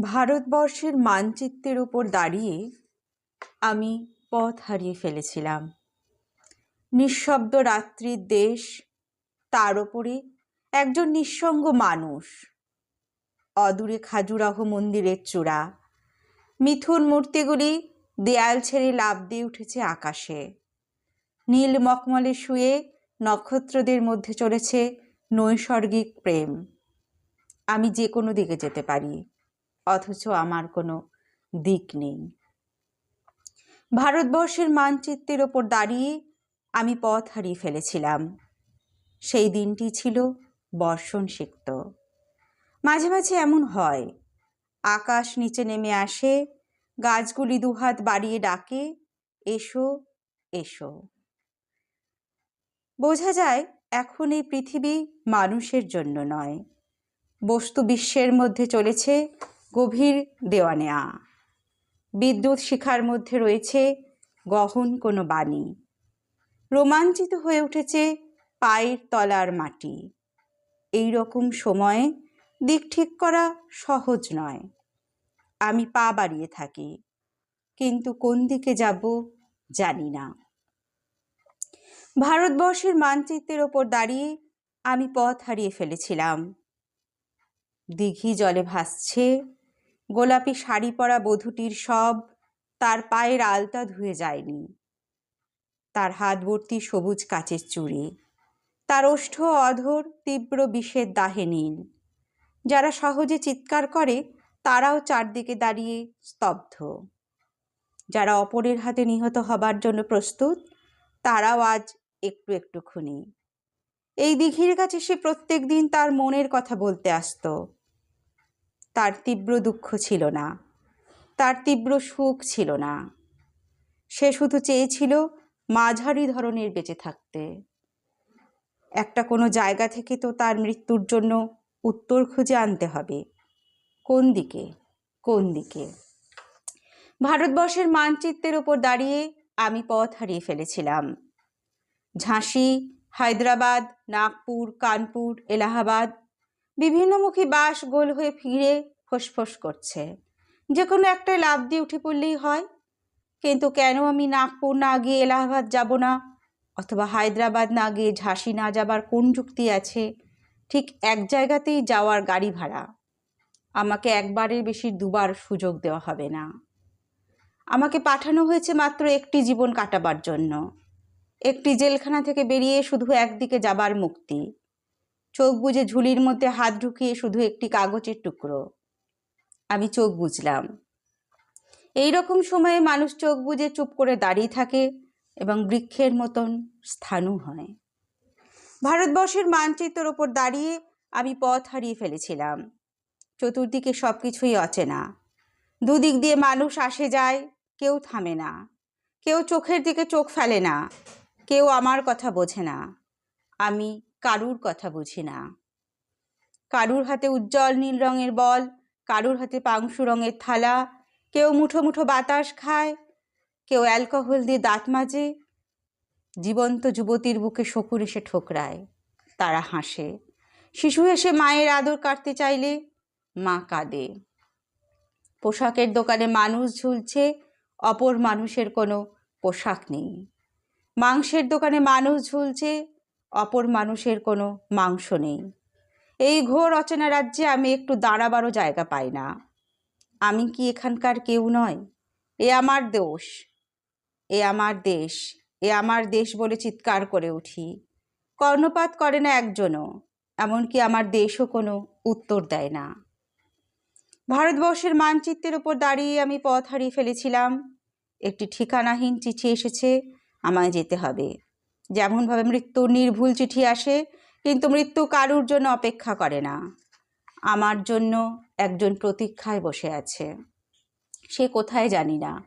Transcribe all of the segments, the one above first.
ভারতবর্ষের মানচিত্রের উপর দাঁড়িয়ে আমি পথ হারিয়ে ফেলেছিলাম। নিঃশব্দ রাত্রির দেশ, তার ওপরে একজন নিঃসঙ্গ মানুষ, অদূরে খাজুরাহ মন্দিরের চূড়া, মিথুন মূর্তিগুলি দেয়াল ছেড়ে লাফ দিয়ে উঠেছে আকাশে। নীল মখমলে শুয়ে নক্ষত্রদের মধ্যে চলেছে নৈসর্গিক প্রেম। আমি যে কোনো দিকে যেতে পারি। অথচ আমার কোনো দিক নেই। ভারতবর্ষের মানচিত্রের ওপর দাঁড়িয়ে আমি পথ হারিয়ে ফেলেছিলাম। সেই দিনটি ছিল বর্ষণ সিক্ত মাঝে মাঝে এমন হয়, আকাশ নিচে নেমে আসে, গাছগুলি দুহাত বাড়িয়ে ডাকে, এসো এসো। বোঝা যায়, এখন এই পৃথিবী মানুষের জন্য নয়। বস্তু বিশ্বের মধ্যে চলেছে গভীর দেওয়া নেয়া বিদ্যুৎ শিখার মধ্যে রয়েছে গহন কোনো বাণী। রোমাঞ্চিত হয়ে উঠেছে পায়ের তলার মাটি। এই রকম সময়ে দিক ঠিক করা সহজ নয়। আমি পা বাড়িয়ে থাকি, কিন্তু কোন দিকে যাব জানি না। ভারতবর্ষের মানচিত্রের ওপর দাঁড়িয়ে আমি পথ হারিয়ে ফেলেছিলাম। দিঘি জলে ভাসছে গোলাপি শাড়ি পরা বধূটির সব তার পায়ের আলতা ধুয়ে যায়নি। তার হাত ভর্তি সবুজ কাচের চুড়ি। তার ওষ্ঠ অধর তীব্র বিষের দাহে নীল। যারা সহজে চিৎকার করে, তারাও চারদিকে দাঁড়িয়ে স্তব্ধ। যারা অপরের হাতে নিহত হবার জন্য প্রস্তুত, তারাও আজ একটু একটু খুনি এই দিঘির কাছে সে প্রত্যেক দিন তার মনের কথা বলতে আসতো। তার তীব্র দুঃখ ছিল না। তার তীব্র সুখ ছিল না। সে শুধু চেয়েছিল মাঝারি ধরনের বেঁচে থাকতে। একটা কোনো জায়গা থেকে তো তার মৃত্যুর জন্য উত্তর খুঁজে আনতে হবে। কোন দিকে? কোন দিকে? ভারতবর্ষের মানচিত্রের ওপর দাঁড়িয়ে আমি পথ হারিয়ে ফেলেছিলাম। ঝাঁসি, হায়দ্রাবাদ, নাগপুর, কানপুর, এলাহাবাদ বিভিন্নমুখী বাস গোল হয়ে ফিরে ফোসফোস করছে। যে কোনো একটাই লাভ দিয়ে উঠে পড়লেই হয়। কিন্তু কেন আমি নাগপুর না গিয়ে এলাহাবাদ যাব না? অথবা হায়দ্রাবাদ না গিয়ে ঝাঁসি না যাবার কোন যুক্তি আছে? ঠিক এক জায়গাতেই যাওয়ার গাড়ি ভাড়া। আমাকে একবারের বেশি দুবার সুযোগ দেওয়া হবে না। আমাকে পাঠানো হয়েছে মাত্র একটি জীবন কাটাবার জন্য। একটি জেলখানা থেকে বেরিয়ে শুধু একদিকে যাবার মুক্তি। চোখ বুঝে ঝুলির মধ্যে হাত ঢুকিয়ে শুধু একটি কাগজের টুকরো। আমি চোখ বুঝলাম এই রকম সময়ে মানুষ চোখ বুঝে চুপ করে দাঁড়িয়ে থাকে এবং বৃক্ষের মতন স্থানু হয়। ভারতবর্ষের মানচিত্রের ওপর দাঁড়িয়ে আমি পথ হারিয়ে ফেলেছিলাম। চতুর্দিকে সব কিছুই অচেনা। দুদিক দিয়ে মানুষ আসে যায়, কেউ থামে না। কেউ চোখের দিকে চোখ ফেলে না। কেউ আমার কথা বোঝে না। আমি কারুর কথা বুঝি না। কারুর হাতে উজ্জ্বল নীল রঙের বল, কারুর হাতে পাংশু রঙের থালা, কেউ মুঠো মুঠো বাতাস খায়, কেউ অ্যালকোহল দিয়ে দাঁত মাজে, জীবন্ত যুবতীর বুকে শকুর এসে ঠোকরায়, তারা হাসে। শিশু এসে মায়ের আদর কাটতে চাইলে মা কাঁদে। পোশাকের দোকানে মানুষ ঝুলছে, অপর মানুষের কোনো পোশাক নেই। মাংসের দোকানে মানুষ ঝুলছে অপর মানুষের কোনো মাংস নেই। এই ঘোর অচেনা রাজ্যে আমি একটু দাঁড়াবারও জায়গা পাই না। আমি কি এখানকার কেউ নয়? এ আমার দোষ। এ আমার দেশ। এ আমার দেশ বলে চিৎকার করে উঠি। কর্ণপাত করে না একজনও। এমনকি আমার দেশও কোনো উত্তর দেয় না। ভারতবর্ষের মানচিত্রের ওপর দাঁড়িয়ে আমি পথ হারিয়ে ফেলেছিলাম। একটি ঠিকানাহীন চিঠি এসেছে, আমায় যেতে হবে। যেমনভাবে মৃত্যুর নির্ভুল চিঠি আসে, কিন্তু মৃত্যু কারুর জন্য অপেক্ষা করে না। আমার জন্য একজন প্রতীক্ষায় বসে আছে। সে কোথায় জানি না।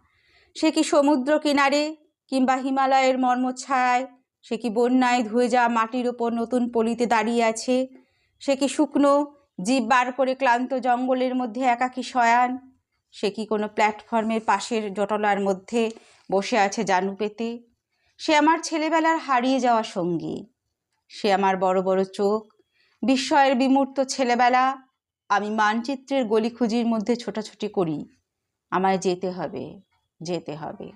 সে কি সমুদ্র কিনারে কিংবা হিমালয়ের মর্মছায়ায়? সে কি বন্যায় ধুয়ে যাওয়া মাটির ওপর নতুন পলিতে দাঁড়িয়ে আছে? সে কি শুকনো জীব বার করে ক্লান্ত জঙ্গলের মধ্যে একাকী শয়ান? সে কি কোনো প্ল্যাটফর্মের পাশের জটলার মধ্যে বসে আছে জানু পেতে? সে আমার ছেলেবেলার হারিয়ে যাওয়া সঙ্গী। সে আমার বড় বড় চোখ, বিস্ময়ের বিমূর্ত ছেলেবেলা, আমি মানচিত্রের গলিখুজির মধ্যে ছোটাছুটি করি। আমায় যেতে হবে যেতে হবে।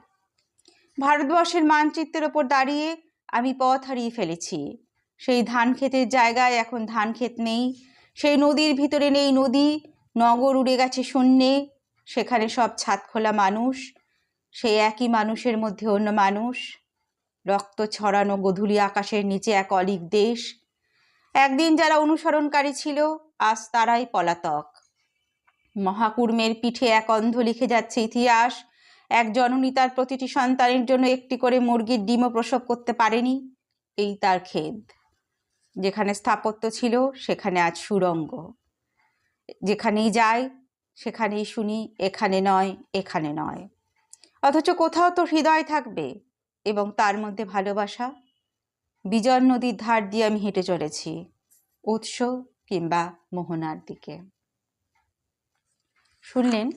ভারতবর্ষের মানচিত্রের ওপর দাঁড়িয়ে আমি পথ হারিয়ে ফেলেছি। সেই ধান ক্ষেতের জায়গায় এখন ধান ক্ষেত নেই, সেই নদীর ভিতরে নেই নদী, নগর উড়ে গেছে শূন্যে, সেখানে সব ছাদ খোলা মানুষ, সেই একই মানুষের মধ্যে অন্য মানুষ। রক্ত ছড়ানো গধূলি আকাশের নিচে এক অলিক দেশ। একদিন যারা অনুসরণকারী ছিল, আজ তারাই পলাতক। মহাকুর্মের পিঠে এক অন্ধ লিখে যাচ্ছে ইতিহাস। এক জননী তার প্রতিটি সন্তানের জন্য একটি করে মুরগির ডিমও প্রসব করতে পারেনি। এই তার খেদ। যেখানে স্থাপত্য ছিল, সেখানে আজ সুরঙ্গ। যেখানেই যাই সেখানেই শুনি, এখানে নয় এখানে নয়। অথচ কোথাও তো হৃদয় থাকবে। এবং তার মধ্যে ভালোবাসা। বিজয় নদীর ধার দিয়ে আমি হেঁটে চলেছি, উৎস কিংবা মোহনার দিকে। শুনলেন?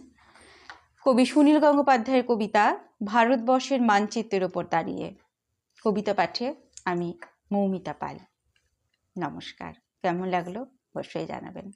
কবি সুনীল গঙ্গোপাধ্যায়ের কবিতা ভারতবর্ষের মানচিত্রের ওপর দাঁড়িয়ে। কবিতা পাঠে আমি মৌমিতা পাল। নমস্কার। কেমন লাগল? অবশ্যই জানাবেন।